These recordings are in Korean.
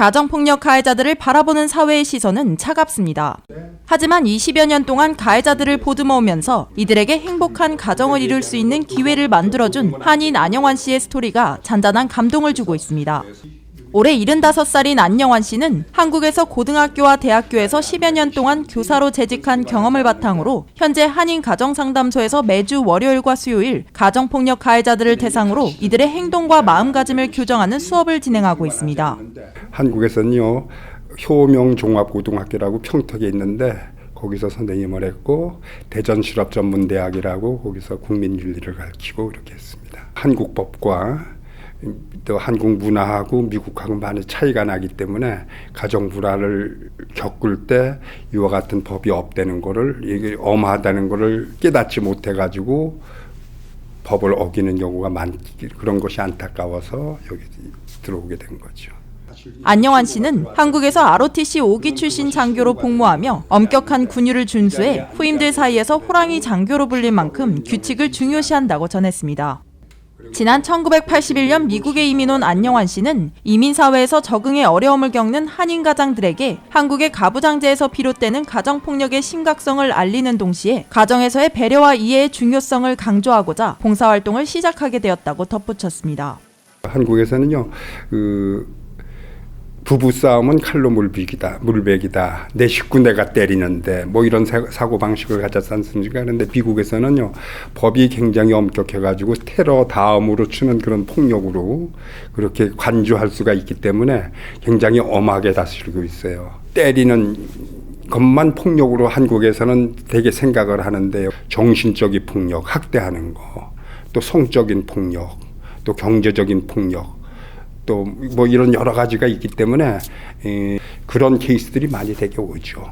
가정폭력 가해자들을 바라보는 사회의 시선은 차갑습니다. 하지만 20여 년 동안 가해자들을 보듬어오면서 이들에게 행복한 가정을 이룰 수 있는 기회를 만들어준 한인 안영환 씨의 스토리가 잔잔한 감동을 주고 있습니다. 올해 75살인 안영환 씨는 한국에서 고등학교와 대학교에서 10여 년 동안 교사로 재직한 경험을 바탕으로 현재 한인 가정상담소에서 매주 월요일과 수요일 가정폭력 가해자들을 대상으로 이들의 행동과 마음가짐을 교정하는 수업을 진행하고 있습니다. 한국에서는요 효명 종합고등학교라고 평택에 있는데 거기서 선생님을 했고 대전 실업전문대학이라고 거기서 국민윤리를 가르치고 이렇게 했습니다. 한국 법과 또 한국 문화하고 미국하고 많이 차이가 나기 때문에 가정 불화를 겪을 때 이와 같은 법이 없다는 거를 이게 엄하다는 거를 깨닫지 못해 가지고 법을 어기는 경우가 많 그런 것이 안타까워서 여기 들어오게 된 거죠. 안영환 씨는 한국에서 ROTC 5기 출신 장교로 복무하며 엄격한 군율을 준수해 후임들 사이에서 호랑이 장교로 불릴 만큼 규칙을 중요시한다고 전했습니다. 지난 1981년 미국에 이민 온 안영환 씨는 이민 사회에서 적응에 어려움을 겪는 한인 가장들에게 한국의 가부장제에서 비롯되는 가정 폭력의 심각성을 알리는 동시에 가정에서의 배려와 이해의 중요성을 강조하고자 봉사활동을 시작하게 되었다고 덧붙였습니다. 한국에서는요, 그 부부 싸움은 칼로 물비기다, 물베기다. 내 식구 내가 때리는데 뭐 이런 사고 방식을 가졌지 않습니까? 그런데 미국에서는요 법이 굉장히 엄격해가지고 테러 다음으로 치는 그런 폭력으로 그렇게 관주할 수가 있기 때문에 굉장히 엄하게 다스리고 있어요. 때리는 것만 폭력으로 한국에서는 되게 생각을 하는데요. 정신적인 폭력, 학대하는 거, 또 성적인 폭력, 또 경제적인 폭력. 또 뭐 이런 여러 가지가 있기 때문에 에, 그런 케이스들이 많이 되게 오죠.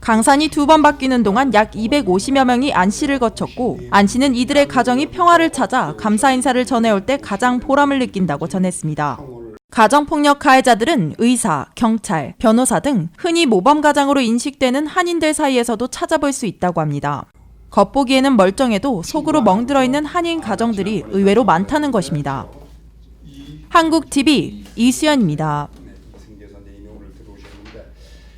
강산이 두 번 바뀌는 동안 약 250여 명이 안 씨를 거쳤고 안 씨는 이들의 가정이 평화를 찾아 감사 인사를 전해올 때 가장 보람을 느낀다고 전했습니다. 가정폭력 가해자들은 의사, 경찰, 변호사 등 흔히 모범 가장으로 인식되는 한인들 사이에서도 찾아볼 수 있다고 합니다. 겉보기에는 멀쩡해도 속으로 멍들어 있는 한인 가정들이 의외로 많다는 것입니다. 한국 TV 이수연입니다.